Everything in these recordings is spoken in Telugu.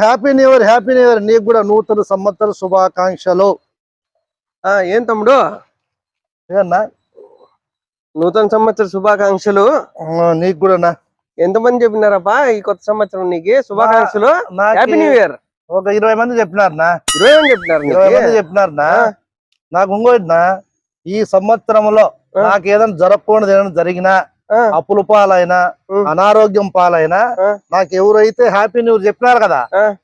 Happy new year happy new year నీకు కూడా నూతన సంవత్సర శుభాకాంక్షలు. ఆ ఏం తమ్ముడు? ఏనా నూతన సంవత్సర శుభాకాంక్షలు. నీకు కూడా ఎంతమంది చెప్పినారప్పా ఈ కొత్త సంవత్సరం నీకు? శుభాకాంక్షలు. హ్యాపీ న్యూ ఇయర్ ఒక ఇరవై మంది చెప్పినారనా ఇరవై మంది చెప్పినారు ఇరవై? మంది చెప్పినారనా ఆ. నాకు ఇంకోటినా ఈ సంవత్సరంలో. నాకు ఏదైనా జరగకూడదు ఏదైనా జరిగినా అప్పుల పాలైనా. అనారోగ్యం పాలైనా. నాకు ఎవరైతే హ్యాపీ న్యూ ఇయర్ చెప్పినారు కదా.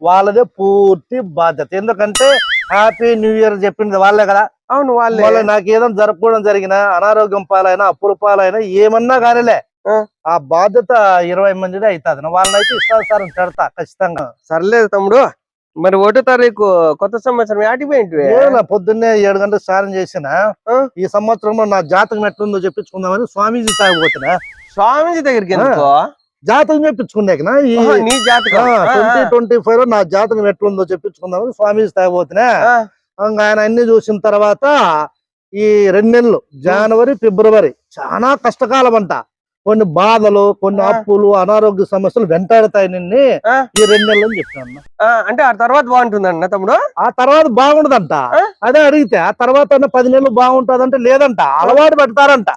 వాళ్ళదే పూర్తి బాధ్యత ఎందుకంటే హ్యాపీ న్యూ ఇయర్ చెప్పింది వాళ్ళే కదా అవును వాళ్ళే నాకు ఏదైనా జరగకూడదు జరిగినా అనారోగ్యం పాలైనా అప్పుల పాలైనా ఏమన్నా కానిలే ఆ. ఆ బాధ్యత ఇరవై మందిదే అవుతుంది వాళ్ళనైతే ఇష్టానుసారం పెడతా ఖచ్చితంగా సర్లేదు తమ్ముడు మరి ఒకటో తారీఖు కొత్త సంవత్సరం యాటికి పోయింటివి? ఏమన్నా పొద్దున్నే ఏడు గంటలకు స్నానం చేసిన. ఈ సంవత్సరంలో నా జాతకం ఎట్లుందో చెప్పించుకుందామని స్వామీజీ తాగిపోతున్నా స్వామీజీ దగ్గరికి జాతకం చెప్పించుకున్నాక ఈ ఓహో, నీ జాతకం. ఆ, ట్వంటీ ఫైవ్లో నా జాతకం ఎట్లుందో చెప్పించుకుందామని స్వామీజీ ఇంకా ఆయన అన్ని చూసిన తర్వాత ఈ రెండు నెలలు జనవరి ఫిబ్రవరి చాలా కష్టకాలం అంట. కొన్ని బాధలు కొన్ని. అప్పులు అనారోగ్య సమస్యలు వెంటాడుతాయి నిన్ను. ఈ రెండు నెలలు అని ఆ, అంటే ఆ తర్వాత బాగుంటుందన్న తమ్ముడు ఆ తర్వాత బాగుండదంట? అదే అడిగితే ఆ తర్వాత అన్న పది నెలలు బాగుంటదంటే లేదంట అలవాటు పెడతారంట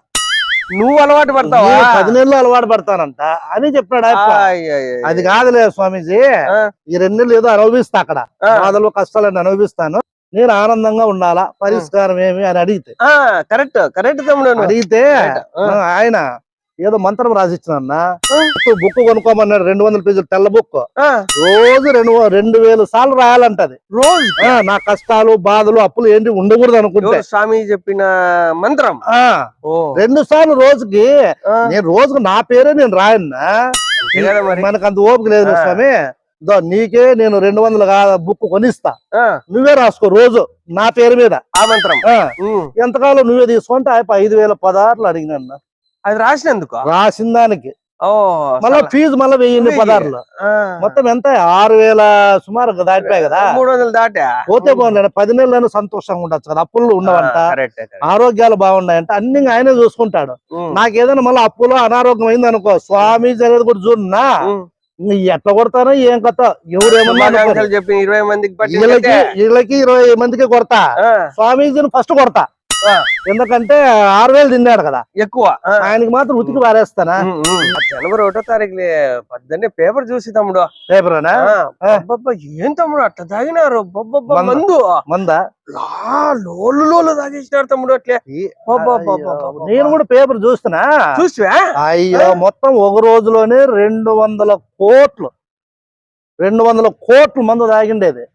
నువ్వు అలవాటు పడతావా పది నెలలు అలవాటు పడతానంట అని చెప్పాడు. అది కాదులే స్వామీజీ. ఈ రెండు నెలలు ఏదో అనుభవిస్తా అక్కడ బాధలు కష్టాలను అనుభవిస్తాను నేను ఆనందంగా ఉండాలా పరిష్కారం ఏమి అని అడిగితే కరెక్ట్ కరెక్ట్ తమ్ముడు. అడిగితే ఆయన ఏదో మంత్రం రాసిచ్చిన. బుక్ కొనుక్కోమన్నాడు రెండు వందల పేజీలు తెల్ల బుక్. రోజు రెండు రెండు వేల సార్లు రాయాలంటది. రోజు? నా కష్టాలు బాధలు అప్పులు ఏంటి ఉండకూడదు అనుకుంటే. స్వామి చెప్పిన మంత్రం? రెండు సార్లు రోజుకి నేను రోజుకు నా పేరే నేను రాయన్నా. మనకు అంత ఓపిక లేదు. స్వామి. నీకే నేను రెండు వందలు బుక్ కొనిస్తా. నువ్వే రాసుకో రోజు నా పేరు మీద. ఆ మంత్రం. ఎంతకాలం నువ్వే తీసుకుంటే ఐదు వేల పదహారులు అడిగిన అది రాసినందుకు? రాసిన దానికి. మళ్ళా. ఫీజు మళ్ళీ వెయ్యి వెయ్యి. పదహారులు ఆ, మొత్తం ఎంత? ఆరు వేల సుమారు దాటిపోయాయి కదా? మూడు వందలు దాటా? పోతే పోలే పది నెలలైనా సంతోషంగా ఉండొచ్చు కదా అప్పులు ఉండవంట. ఆరోగ్యాలు బాగున్నాయంట. అన్ని ఆయనే చూసుకుంటాడు. ఉమ్, నాకు ఏదైనా మళ్ళీ అప్పులో అనారోగ్యం అయింది అనుకో స్వామి అనేది కూడా చూడన్నా ఎట్లా కొడతానో ఏం కథ ఎవరేమన్నా చెప్పి ఇరవై మందికి వీళ్ళకి వీళ్ళకి ఇరవై మందికి కొడతా. స్వామీజీని ఫస్ట్ కొడతా. ఎందుకంటే ఆరు వేలు తిన్నాడు కదా. ఎక్కువ. ఆయనకి మాత్రం ఉతికి పారేస్తానా. జనవరి ఒకటో తారీఖు పొద్దున్నే పేపర్ చూసి తమ్ముడు. అబ్బబ్బా, ఏం తమ్ముడు అట్లా తాగినారు? మందు. మందు. లోలు లోలు తాగేసినారు తమ్ముడు అట్లే. నేను కూడా పేపర్ చూస్తున్నా. చూసివా? అయ్యో మొత్తం ఒక రోజులోనే రెండు వందల కోట్లు. రెండు వందల కోట్లు మందు తాగిండేది.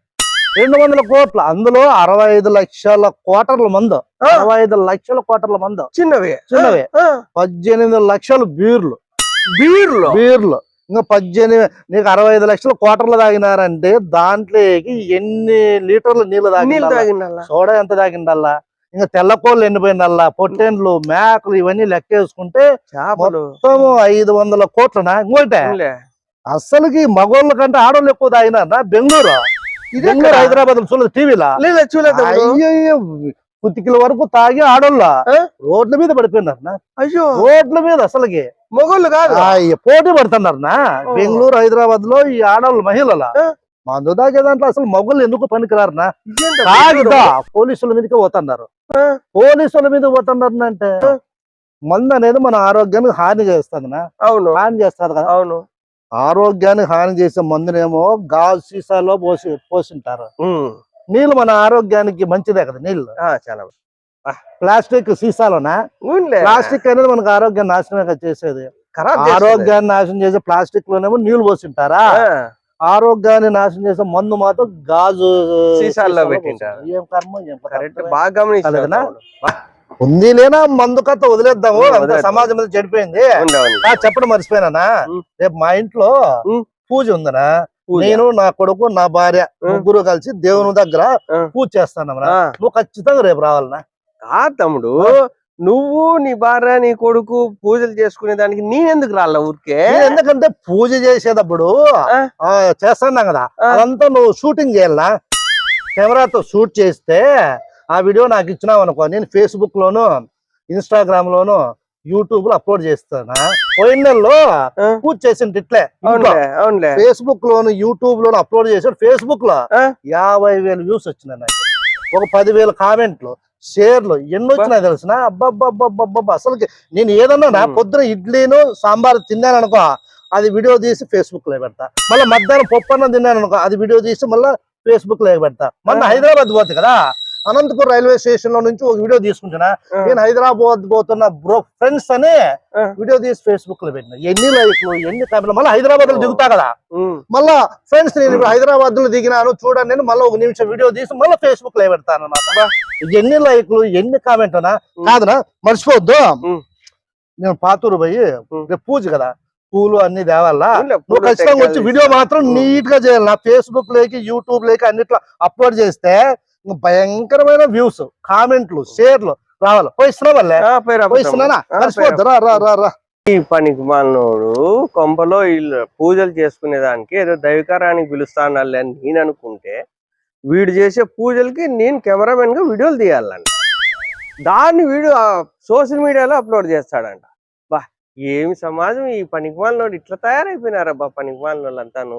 రెండు వందల కోట్లు. అందులో అరవై ఐదు లక్షల కోటర్ల మందు. అరవై ఐదు లక్షల కోటర్ల మందు. చిన్నవి. చిన్నవి. పద్దెనిమిది లక్షలు బీర్లు. బీర్లు? బీర్లు. ఇంకా పద్దెనిమిది నీకు అరవై ఐదు లక్షల కోటర్లు తాగినారంటే దాంట్లోకి ఎన్ని లీటర్లు నీళ్ళు తాగిండాల సోడా ఎంత తాగిండల్లా ఇంకా తెల్లకోళ్ళు ఎండిపోయిందల్లా? పొట్టేండ్లు మేకలు ఇవన్నీ లెక్కేసుకుంటే చేపలు. మొత్తం ఐదు వందల కోట్లనా? ఇంకోటే. అసలుకి మగోళ్ళ కంటే ఆడోళ్ళు ఎక్కువ తాగినారా? బెంగళూరు? ఇది? హైదరాబాద్ చూడలేదు టీవీలో? లేదు చూడలేదు. అయ్యో కుతికిల వరకు తాగి ఆడోళ్ళ? రోడ్ల మీద పడిపోయినారు అయ్యో. రోడ్ల మీద అసలుకి. మొగోళ్ళు కాదు. పోటీ పడుతున్నారు నా. బెంగళూరు హైదరాబాద్లో ఈ ఆడవాళ్ళు మహిళల? మందు తాగే దాంట్లో అసలు మగళ్ళు ఎందుకు పనికిరారు నా? ఇదేంటి? తాగిదా పోలీసుల మీదకి పోతున్నారు? పోలీసుల మీద పోతున్నారు అంటే? మందు అనేది మన ఆరోగ్యానికి హాని చేస్తుంది అవును. హాని చేస్తుంది కదా. అవును. ఆరోగ్యానికి హాని చేసే మందునేమో గాజు సీసాలో పోసి పోసింటారు. నీళ్ళు మన ఆరోగ్యానికి మంచిదే కదా నీళ్ళు. చాలా ప్లాస్టిక్ సీసాలోనా. ప్లాస్టిక్ అనేది మనకు ఆరోగ్యాన్ని నాశనమే చేసేది. ఆరోగ్యాన్ని నాశనం చేసే ప్లాస్టిక్ లోనేమో నీళ్ళు పోసింటారా ఆరోగ్యాన్ని నాశనం చేసే మందు మాత్రం గాజు సీసాల్లో. పెట్టింటారు. ఏం కర్మ ఏం బాగా ఉంది లేనా మందు కథ వదిలేద్దాము అంత. సమాజం మీద చెడిపోయింది చెప్పడం మర్చిపోయినానా ఉం. రేపు మా ఇంట్లో. పూజ ఉందనా. నేను నా కొడుకు నా భార్య. ముగ్గురు కలిసి దేవుని దగ్గర. పూజ చేస్తానమ్మా నువ్వు ఖచ్చితంగా రేపు రావాలనా కాదు తమ్ముడు నువ్వు నీ భార్య నీ కొడుకు పూజలు చేసుకునే దానికి నేనెందుకు రాళ్ళ ఊరికే ఎందుకంటే పూజ చేసేటప్పుడు చేస్తున్నాం కదా. అదంతా నువ్వు షూటింగ్ చేయాలనా కెమెరాతో షూట్ చేస్తే ఆ వీడియో నాకు ఇచ్చినావు అనుకో నేను ఫేస్బుక్ లోను ఇన్స్టాగ్రామ్ లోను యూట్యూబ్లో అప్లోడ్ చేస్తానా పోయిన నెలలో. పూజ చేసింది ఇట్లే ఫేస్బుక్ లోను యూట్యూబ్ లోను అప్లోడ్ చేసాడు ఫేస్బుక్లో? యాభై వేలు వ్యూస్ వచ్చినాయి నాకు ఒక పదివేల కామెంట్లు షేర్లు ఎన్ని వచ్చినాయి తెలిసిన అబ్బబ్బబ్బబ్బబ్బ అసలు నేను ఏదన్నా నా. పొద్దున ఇడ్లీను సాంబార్ తిన్నాను అనుకో అది వీడియో తీసి ఫేస్బుక్లో పెడతా మళ్ళీ మధ్యాహ్నం పప్పు అన్నం తిన్నాను అనుకో అది వీడియో తీసి మళ్ళీ ఫేస్బుక్లో పెడతా మొన్న. హైదరాబాద్ పోతే కదా అనంతపురం రైల్వే స్టేషన్లో నుంచి ఒక వీడియో తీసుకుంటున్నా. నేను హైదరాబాద్ పోతున్న బ్రో ఫ్రెండ్స్ అని. వీడియో తీసి ఫేస్బుక్లో పెట్టిన ఎన్ని లైక్లు ఎన్ని కామెంట్లు మళ్ళీ హైదరాబాద్లో. దిగుతా కదా. మళ్ళా ఫ్రెండ్స్ నేను ఇప్పుడు హైదరాబాద్లో దిగినాను చూడండి నేను మళ్ళీ ఒక నిమిషం వీడియో తీసి మళ్ళీ ఫేస్బుక్లో పెడతాను అన్నమాట ఎన్ని లైక్లు ఎన్ని కామెంట్. కాదనా మర్చిపోవద్దు. నేను పాతూరు పోయి. రేపు పూజ కదా పూలు అన్ని తేవాలా నువ్వు ఖచ్చితంగా వచ్చి. వీడియో మాత్రం. నీట్గా చేయాలి నా ఫేస్బుక్ లేకి యూట్యూబ్ లేకి అన్నిట్లో అప్లోడ్ చేస్తే భయంకరమైన వ్యూస్ కామెంట్లు షేర్లు రావాలి. పోయిస్తున్నా వాళ్ళే ఆ, పోయి రా, పోయిస్తున్నానా ఆ, పోయి రా. మర్చిపోద్దు రా. రా రా రా ఈ పనికి మాలినోడు కొంపలో వీళ్ళు పూజలు చేసుకునే దానికి ఏదో దైవకారానికి పిలుస్తానలే అని నేను అనుకుంటే వీడు చేసే పూజలకి నేను కెమెరామెన్గా వీడియోలు తీయాలంట దాన్ని వీడు సోషల్ మీడియాలో అప్లోడ్ చేస్తాడంట. బా ఏమి సమాజం ఈ పనికి మాలినోడు ఇట్లా తయారైపోయినారబ్బా పనికి మాలిన వాళ్ళంతాను